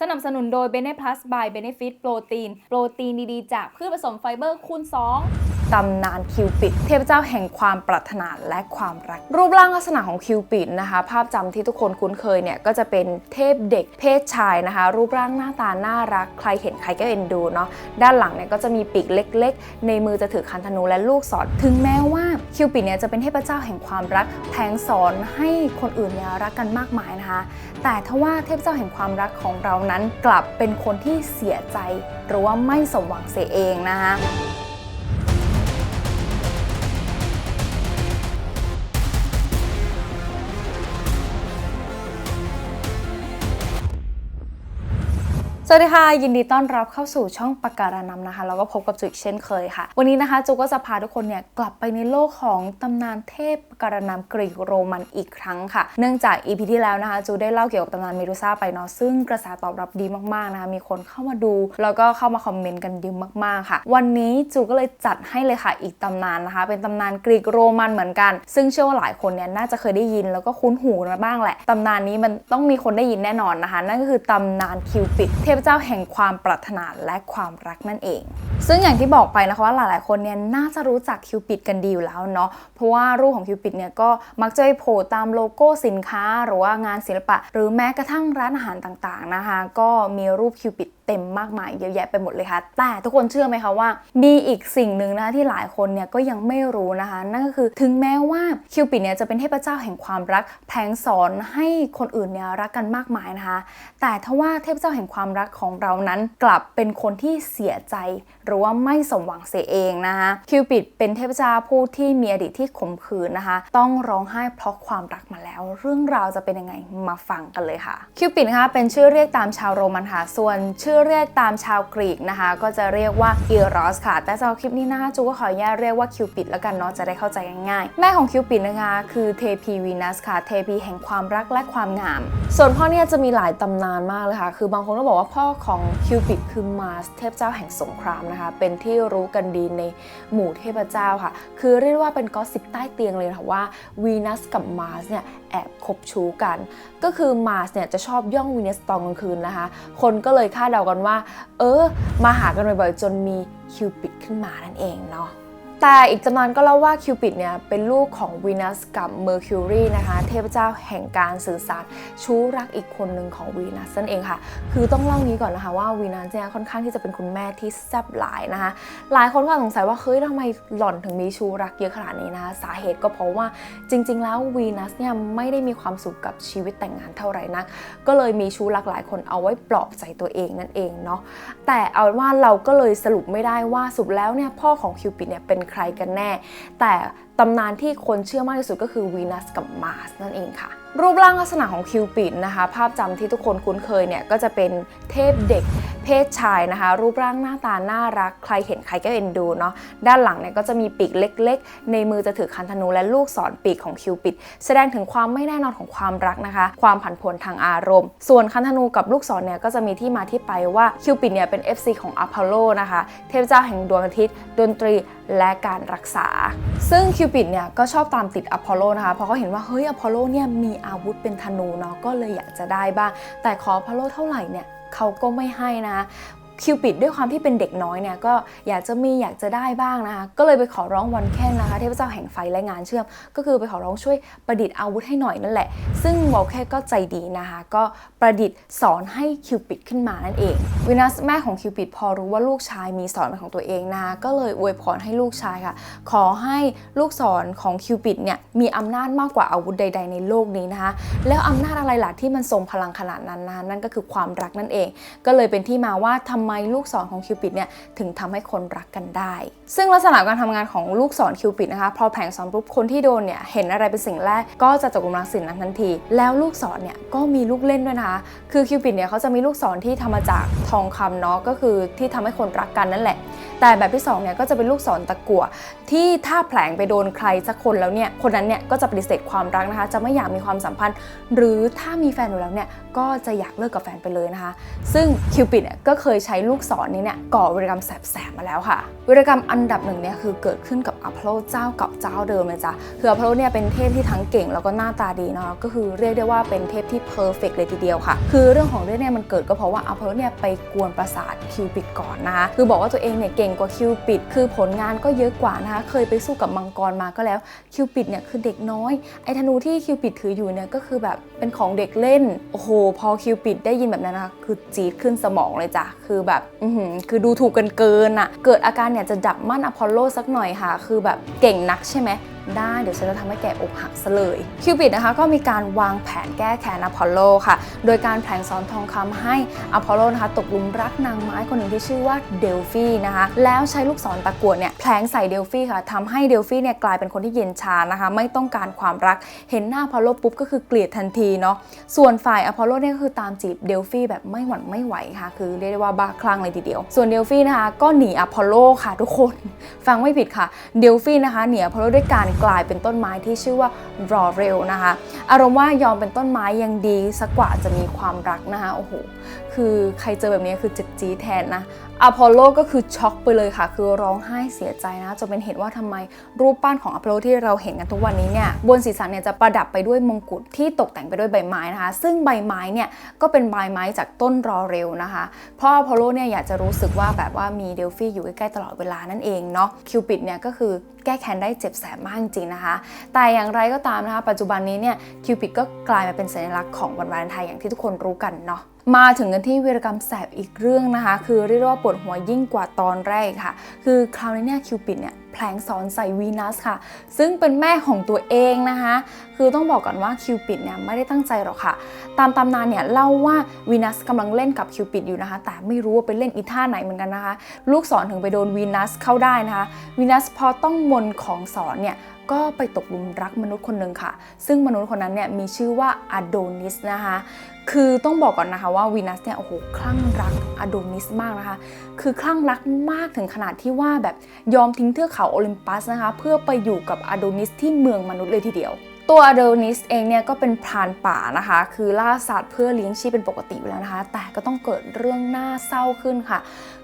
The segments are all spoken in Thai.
สนับสนุนโดย b e n e Plus by Benefit โปรตีน โปรตีนดีๆ จากพืชผสมไฟเบอร์คูณ2ตำนานคิวปิด เทพเจ้าแห่งความปรารถนาและความรัก รูปร่างลักษณะของคิวปิดนะคะ ภาพจำที่ทุกคนคุ้นเคยเนี่ยก็จะเป็นเทพเด็กเพศชายนะคะ รูปร่างหน้าตาน่ารัก ใครเห็นใครก็เอ็นดูเนาะด้านหลังเนี่ยก็จะมีปีกเล็ก ๆ ในมือจะถือคันธนูและลูกศรถึงแม้ว่าคิวปิดเนี่ยจะเป็นเทพเจ้าแห่งความรักแผงสอนให้คนอื่นเนี่ยรักกันมากมายนะคะ แต่ทว่าเทพเจ้าแห่งความรักของเรานั้นกลับเป็นคนที่เสียใจ หรือว่าไม่สมหวังเสียเองนะคะ สวัสดีค่ะ ยินดีต้อนรับเข้าสู่ช่องปากการานำนะคะ แล้วก็พบกับจุกเช่นเคยค่ะ วันนี้นะคะจูก็จะพาทุกคนเนี่ยกลับไปในโลกของตำนานเทพปการานำกรีกโรมันอีกครั้งค่ะ เนื่องจาก EP ที่แล้วนะคะจูได้เล่าเกี่ยวกับตำนานเมดูซ่าไปเนาะซึ่งกระแสตอบรับดีมากๆนะคะมีคนเข้ามาดู แล้วก็เข้ามาคอมเมนต์กันเยอะมากๆค่ะ วันนี้จูก็เลยจัดให้เลยค่ะอีกตำนานนะคะ เป็นตำนานกรีกโรมันเหมือนกัน ซึ่งเชื่อว่าหลายคนเนี่ยน่าจะเคยได้ยินแล้วก็คุ้นหูมาบ้างแหละตำนานนี้มันต้องมีคนได้ยินแน่นอนนะคะ นั่นก็คือตำนานคิวปิดเทพเจ้าแห่งความปรารถนาและความรักนั่นเอง ซึ่งอย่างที่บอกไปนะคะว่าหลายๆ คนเนี่ยน่าจะรู้จักคิวปิดกันดีอยู่แล้วเนาะเพราะว่ารูปของคิวปิดเนี่ยก็มักจะไปโผล่ตามโลโก้สินค้า หรือว่างานศิลปะ หรือแม้กระทั่งร้านอาหารต่างๆนะคะ ก็มีรูปคิวปิด เต็มมากมายเยอะแยะไปหมดเลยค่ะ แต่ทุกคนเชื่อไหมคะว่า มีอีกสิ่งหนึ่งนะคะที่หลายคนเนี่ยก็ยังไม่รู้นะคะ นั่นก็คือถึงแม้ว่าคิวปิดเนี่ยจะเป็นเทพเจ้าแห่งความรักแผงสอนให้คนอื่นเนี่ยรักกันมากมายนะคะ แต่ทว่าเทพเจ้าแห่งความรักของเรานั้นกลับเป็นคนที่เสียใจ หรือว่าไม่สมหวังเสียเองนะคะคิวปิดเป็นเทพเจ้าผู้ที่มีอดีตที่ขมขื่นนะคะ ต้องร้องไห้เพราะความรัก มาแล้ว เรื่องราวจะเป็นยังไงมาฟังกันเลยค่ะ คิวปิดนะคะเป็นชื่อเรียกตามชาวโรมันค่ะ ส่วนชื่อเรียกตามชาวกรีกนะคะ ก็จะเรียกว่าอีรอสค่ะ แต่สำหรับคลิปนี้นะคะจูก็ขออนุญาตเรียกว่าคิวปิดแล้วกันเนาะจะได้เข้าใจง่ายๆแม่ของคิวปิดนะคะคือเทพีวีนัสค่ะเทพีแห่งความรักและความงาม ส่วนพ่อเนี่ยจะมีหลายตำนานมากเลยค่ะ คือบางคนก็บอกว่าพ่อของคิวปิดคือมาสเทพเจ้าแห่งสงครามนะคะ เป็นที่รู้กันดีในหมู่เทพเจ้าค่ะ คือเรียกว่าเป็นก็สิบใต้เตียงเลยค่ะว่าวีนัสกับมาสเนี่ยแอบคบชู้กัน ก็คือมาสเนี่ยจะชอบย่องวีนัสตอนกลางคืนนะคะ คนก็เลยคาดเดากันว่า เออ มาหากันบ่อยๆจนมีคิวปิดขึ้นมานั่นเองเนาะ แต่อีกตำนานก็เล่าว่าคิวปิดเนี่ยเป็นลูกของวีนัสกับเมอร์คิวรีนะคะเทพเจ้าแห่งการสื่อสารชู้รักอีกคนหนึ่งของวีนัสนั่นเองค่ะ คือต้องเล่านี้ก่อนนะคะว่าวีนัสเนี่ยค่อนข้างที่จะเป็นคุณแม่ที่แซ่บหลายนะคะหลายคนก็สงสัยว่าเฮ้ยทำไมหล่อนถึงมีชู้รักเยอะขนาดนี้นะคะสาเหตุก็เพราะว่าจริง ๆ แล้ววีนัสเนี่ยไม่ได้มีความสุขกับชีวิตแต่งงานเท่าไหร่นัก ก็เลยมีชู้รักหลายคนเอาไว้ปลอบใจตัวเองนั่นเองเนาะแต่เอาว่าเราก็เลยสรุปไม่ได้ว่าสรุปแล้วเนี่ยพ่อของคิวปิดเนี่ยเป็นใครกันแน่ แต่ตำนานที่คนเชื่อมากที่สุดก็คือวีนัสกับมาร์สนั่นเองค่ะ รูปร่างลักษณะของคิวปิดนะคะ ภาพจำที่ทุกคนคุ้นเคยเนี่ยก็จะเป็นเทพเด็ก เพศชายนะคะ รูปร่างหน้าตาน่ารัก ใครเห็นใครก็เอ็นดูเนาะด้านหลังเนี่ยก็จะมีปีกเล็ก ๆ ในมือจะถือคันธนูและลูกศรปีกของคิวปิด แสดงถึงความไม่แน่นอนของความรักนะคะ ความผันผวนทางอารมณ์ ส่วนคันธนูกับลูกศรเนี่ยก็จะมีที่มาที่ไปว่าคิวปิดเนี่ยเป็น FC ของอพอลโลนะคะ เทพเจ้าแห่งดวงอาทิตย์ ดนตรีและการรักษา ซึ่งคิวปิดเนี่ยก็ชอบตามติดอพอลโลนะคะ เพราะเขาเห็นว่าเฮ้ยอพอลโลเนี่ยมีอาวุธเป็นธนูเนาะก็เลยอยากจะได้บ้าง แต่ขออพอลโลเท่าไหร่เนี่ย เขาก็ไม่ให้นะคะ คิวปิดด้วยความที่เป็นเด็กน้อยเนี่ยก็อยากจะมีอยากจะได้บ้างนะคะ ก็เลยไปขอร้องวันแค่นนะคะเทพเจ้าแห่งไฟและงานเชื่อม ก็คือไปขอร้องช่วยประดิษฐ์อาวุธให้หน่อยนั่นแหละ ซึ่งวอลแค่ก็ใจดีนะคะ ก็ประดิษฐ์สอนให้คิวปิดขึ้นมานั่นเองวินัสแม่ของคิวปิดพอรู้ว่าลูกชายมีสอนเป็นของตัวเองนะคะก็เลยอวยพรให้ลูกชายค่ะ ขอให้ลูกสอนของคิวปิดเนี่ยมีอำนาจมากกว่าอาวุธใด ๆ ในโลกนี้นะคะ แล้วอำนาจอะไรล่ะที่มันทรงพลังขนาดนั้นนะคะนั่นก็คือความรักนั่นเอง ก็เลยเป็นที่มาว่าทำไมลูกศรของคิวปิดเนี่ยถึงทำให้คนรักกันได้ ซึ่งลักษณะการทำงานของลูกศรคิวปิดนะคะพอแผงสอนปุ๊บคนที่โดนเนี่ยเห็นอะไรเป็นสิ่งแรกก็จะตกหลุมรักสิ่งนั้นทันที แล้วลูกศรเนี่ยก็มีลูกเล่นด้วยนะคะคือคิวปิดเนี่ยเขาจะมีลูกศรที่ทำมาจากทองคำเนาะก็คือที่ทำให้คนรักกันนั่นแหละ แต่แบบที่สองเนี่ยก็จะเป็นลูกศรตะกั่วที่ถ้าแผลงไปโดนใครสักคนแล้วเนี่ยคนนั้นเนี่ยก็จะปฏิเสธความรักนะคะ จะไม่อยากมีความสัมพันธ์ หรือถ้ามีแฟนอยู่แล้วเนี่ยก็จะอยากเลิกกับแฟนไปเลยนะคะ ซึ่งคิวปิดเนี่ยก็เคยใช้ลูกศรนี้เนี่ยก่อวิรกรรมแสบๆมาแล้วค่ะ วิรกรรมอันดับหนึ่งเนี่ยคือเกิดขึ้นกับอพอลโลเจ้าเก่าเจ้าเดิมเลยจ้ะคืออพอลโลเนี่ยเป็นเทพที่ทั้งเก่งแล้วก็หน้าตาดีเนาะก็คือเรียกได้ว่าเป็นเทพที่เพอร์เฟกเลยทีเดียวค่ะ คือเรื่องของเรื่องเนี่ยมันเกิดก็เพราะว่าอพอลโลเนี่ยไปกวนประสาทคิวปิดก่อนนะคะคือบอกว่าตัวเองเนี่ยเก่งกว่าคิวปิด คือผลงานก็เยอะกว่านะคะ เคยไปสู้กับมังกรมาก็แล้ว คิวปิดเนี่ยคือเด็กน้อย ไอ้ธนูที่คิวปิดถืออยู่เนี่ยก็คือแบบเป็นของเด็กเล่น โอ้โห พอคิวปิดได้ยินแบบนั้นนะคะ คือจี๊ดขึ้นสมองเลยจ้ะ คือแบบ อือคือดูถูกกันเกินอะเกิดอาการเนี่ยจะดับมั่นอพอลโลสักหน่อยค่ะ คือแบบเก่งนักใช่ไหม ได้เดี๋ยวฉันจะทำให้แกอกหักซะเลยคิวปิดนะคะก็มีการวางแผนแก้แค้นอพอลโลค่ะ โดยการแผลงซ้อนทองคำให้อพอลโลนะคะตกหลุมรักนางไม้คนหนึ่งที่ชื่อว่าเดลฟีนะคะแล้วใช้ลูกศรตะกั่วเนี่ยแผลงใส่เดลฟีค่ะทำให้เดลฟีเนี่ยกลายเป็นคนที่เย็นชานะคะไม่ต้องการความรักเห็นหน้าอพอลโลปุ๊บก็คือเกลียดทันทีเนาะส่วนฝ่ายอพอลโลเนี่ยก็คือตามจีบเดลฟีแบบไม่หวั่นไม่ไหวค่ะ คือเรียกได้ว่าบ้าคลั่งเลยทีเดียว ส่วนเดลฟีนะคะก็หนีอพอลโลค่ะทุกคน ฟังไม่ผิดค่ะเดลฟีนะคะหนีอพอลโลด้วยการกลายเป็นต้นไม้ที่ชื่อว่ารอเรลนะคะ อารมณ์ว่ายอมเป็นต้นไม้ยังดีสักกว่าจะมีความรักนะคะโอ้โหคือใครเจอแบบนี้คือเจ็บจีแทนนะอพอลโลก็คือช็อกไปเลยค่ะ คือร้องไห้เสียใจนะจนเป็นเหตุว่าทำไมรูปปั้นของอพอลโลที่เราเห็นกันทุกวันนี้เนี่ยบนศีรษะเนี่ยจะประดับไปด้วยมงกุฎที่ตกแต่งไปด้วยใบไม้นะคะ ซึ่งใบไม้เนี่ยก็เป็นใบไม้จากต้นรอเรลนะคะเพราะอพอลโลเนี่ยอยากจะรู้สึกว่าแบบว่ามีเดลฟี่อยู่ใกล้ๆตลอดเวลานั่นเองเนาะคิวปิดเนี่ยก็คือแก้แค้นได้เจ็บแสบมากจริงๆนะคะ แต่อย่างไรก็ตามนะคะ ปัจจุบันนี้เนี่ยคิวปิดก็กลายมาเป็นสัญลักษณ์ของวันวาเลนไทน์อย่างที่ทุกคนรู้กันเนาะมาถึงกันที่วีรกรรมแสบอีกเรื่องนะคะ คือเรียกว่าปวดหัวยิ่งกว่าตอนแรกค่ะ คือคราวนี้เนี่ยคิวปิดเนี่ยแผลงซ้อนใส่วีนัสค่ะ ซึ่งเป็นแม่ของตัวเองนะคะ คือต้องบอกก่อนว่าคิวปิดเนี่ยไม่ได้ตั้งใจหรอกค่ะ ตามตำนานเนี่ยเล่าว่าวีนัสกำลังเล่นกับคิวปิดอยู่นะคะ แต่ไม่รู้ว่าไปเล่นอีท่าไหนเหมือนกันนะคะ ลูกศรถึงไปโดนวีนัสเข้าได้นะคะ วีนัสพอต้องมนของสอนเนี่ย ก็ไปตกหลุมรักมนุษย์คนหนึ่งค่ะ ซึ่งมนุษย์คนนั้นเนี่ยมีชื่อว่าอโดนิสนะคะ คือต้องบอกก่อนนะคะว่าวีนัสเนี่ยโอ้โหคลั่งรักอโดนิสมากนะคะ คือคลั่งรักมากถึงขนาดที่ว่าแบบยอมทิ้งเทือกเขาโอลิมปัสนะคะ เพื่อไปอยู่กับอโดนิสที่เมืองมนุษย์เลยทีเดียว ตัวอโดนิสเองเนี่ยก็เป็นพรานป่านะคะ คือล่าสัตว์เพื่อเลี้ยงชีพเป็นปกติอยู่แล้วนะคะ แต่ก็ต้องเกิดเรื่องน่าเศร้าขึ้นค่ะ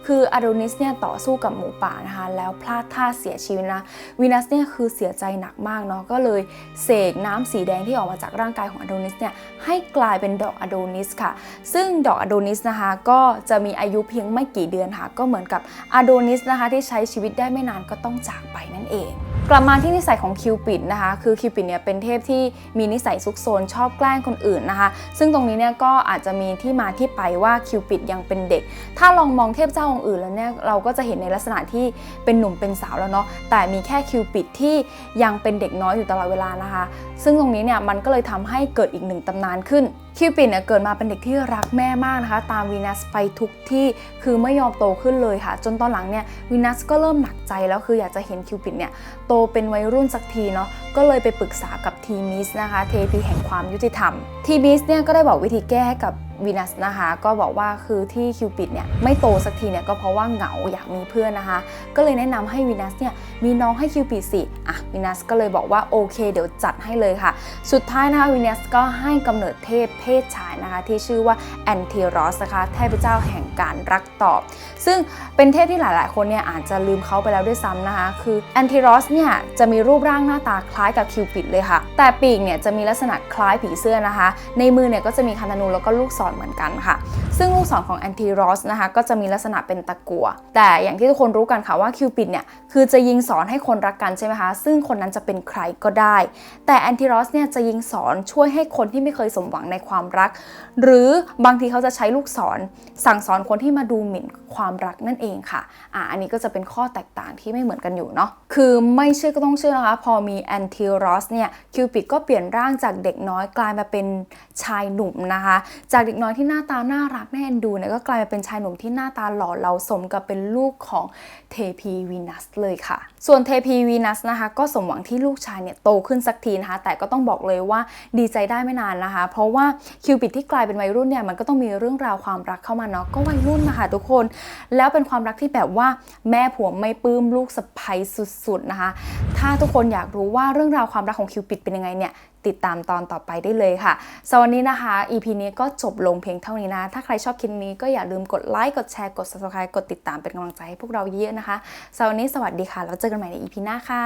คืออโดนิสเนี่ยต่อสู้กับหมูป่านะคะ แล้วพลาดท่าเสียชีวิตนะวีนัสเนี่ยคือเสียใจหนักมากเนาะก็เลยเสกน้ำสีแดงที่ออกมาจากร่างกายของอโดนิสเนี่ยให้กลายเป็นดอกอโดนิสค่ะ ซึ่งดอกอโดนิสนะคะก็จะมีอายุเพียงไม่กี่เดือนค่ะ ก็เหมือนกับอโดนิสนะคะที่ใช้ชีวิตได้ไม่นานก็ต้องจากไปนั่นเอง กลับมาที่นิสัยของคิวปิดนะคะ คือคิวปิดเนี่ยเป็นเทพที่มีนิสัยซุกซนชอบแกล้งคนอื่นนะคะ ซึ่งตรงนี้เนี่ยก็อาจจะมีที่มาที่ไปว่าคิวปิดยังเป็นเด็ก ถ้าลองมองเทพเจ้าองค์อื่นแล้วเนี่ยเราก็จะเห็นในลักษณะที่เป็นหนุ่มเป็นสาวแล้วเนาะ แต่มีแค่คิวปิดที่ยังเป็นเด็กน้อยอยู่ตลอดเวลานะคะ ซึ่งตรงนี้เนี่ยมันก็เลยทำให้เกิดอีกหนึ่งตำนานขึ้น คิวปิดเนี่ยเกิดมาเป็นเด็กที่รักแม่มากนะคะ ตามวีนัสไปทุกที่คือไม่ยอมโตขึ้นเลยค่ะ จนตอนหลังเนี่ยวีนัสก็เริ่มหนักใจแล้วคืออยากจะเห็นคิวปิดเนี่ยโตเป็นวัยรุ่นสักทีเนาะก็เลยไปปรึกษากับทีมิสนะคะเทพีแห่งความยุติธรรมทีมิสเนี่ยก็ได้บอกวิธีแก้ให้กับ วีนัสนะคะ ก็บอกว่าคือที่คิวปิดเนี่ยไม่โตสักทีเนี่ยก็เพราะว่าเหงาอยากมีเพื่อนนะคะ ก็เลยแนะนำให้วีนัสเนี่ยมีน้องให้คิวปิดสิอะวีนัสก็เลยบอกว่าโอเค เดี๋ยวจัดให้เลยค่ะ สุดท้ายนะคะวีนัสก็ให้กำเนิดเทพเพศชายนะคะ ที่ชื่อว่าแอนเทรอสนะคะเทพเจ้าแห่งการรักตอบ ซึ่งเป็นเทพที่หลาย ๆ คนเนี่ยอาจจะลืมเขาไปแล้วด้วยซ้ำนะคะ คือแอนเทรอสเนี่ยจะมีรูปร่างหน้าตาคล้ายกับคิวปิดเลยค่ะ แต่ปีกเนี่ยจะมีลักษณะคล้ายผีเสื้อนะคะ ในมือเนี่ยก็จะมีคันธนูแล้วก็ลูกศรเหมือนกันค่ะ ซึ่งลูกศรของแอนเทรอสนะคะก็จะมีลักษณะเป็นตะกัวแต่อย่างที่ทุกคนรู้กันค่ะว่าคิวปิดเนี่ยคือจะยิงสอนให้คนรักกันใช่ไหมคะ ซึ่งคนนั้นจะเป็นใครก็ได้ แต่แอนทิรอสเนี่ยจะยิงสอนช่วยให้คนที่ไม่เคยสมหวังในความรัก หรือบางทีเขาจะใช้ลูกศรสั่งสอนคนที่มาดูหมิ่นความรักนั่นเองค่ะอ่าอันนี้ก็จะเป็นข้อแตกต่างที่ไม่เหมือนกันอยู่เนาะ คือไม่เชื่อก็ต้องเชื่อนะคะ พอมีแอนทิรอสเนี่ย คิวปิดก็เปลี่ยนร่างจากเด็กน้อยกลายมาเป็นชายหนุ่มนะคะ จากเด็กน้อยที่หน้าตาน่ารักน่าเอ็นดูเนี่ยก็กลายมาเป็นชายหนุ่มที่หน้าตาหล่อเหลาสมกับเป็นลูกของเทพีวีนัสเลยค่ะ ส่วนเทพีวีนัสนะคะก็สมหวังที่ลูกชายเนี่ยโตขึ้นสักทีนะคะ แต่ก็ต้องบอกเลยว่าดีใจได้ไม่นานนะคะ เพราะว่าคิวปิดที่กลายเป็นวัยรุ่นเนี่ยมันก็ต้องมีเรื่องราวความรักเข้ามาเนาะก็วัยรุ่นนะคะทุกคน แล้วเป็นความรักที่แบบว่าแม่ผัวไม่ปลื้มลูกสะใภ้สุดๆนะคะ ถ้าทุกคนอยากรู้ว่าเรื่องราวความรักของคิวปิดเป็นยังไงเนี่ย ติดตามตอนต่อไปได้เลยค่ะสำหรับวันนี้นะคะ EP นี้ก็จบลงเพียงเท่านี้นะ ถ้าใครชอบคลิปนี้ก็อย่าลืมกดไลค์กดแชร์กด subscribe กดติดตามเป็นกำลังใจให้พวกเราเยอะนะคะสำหรับวันนี้สวัสดีค่ะแล้วเจอกันใหม่ใน EP หน้าค่ะ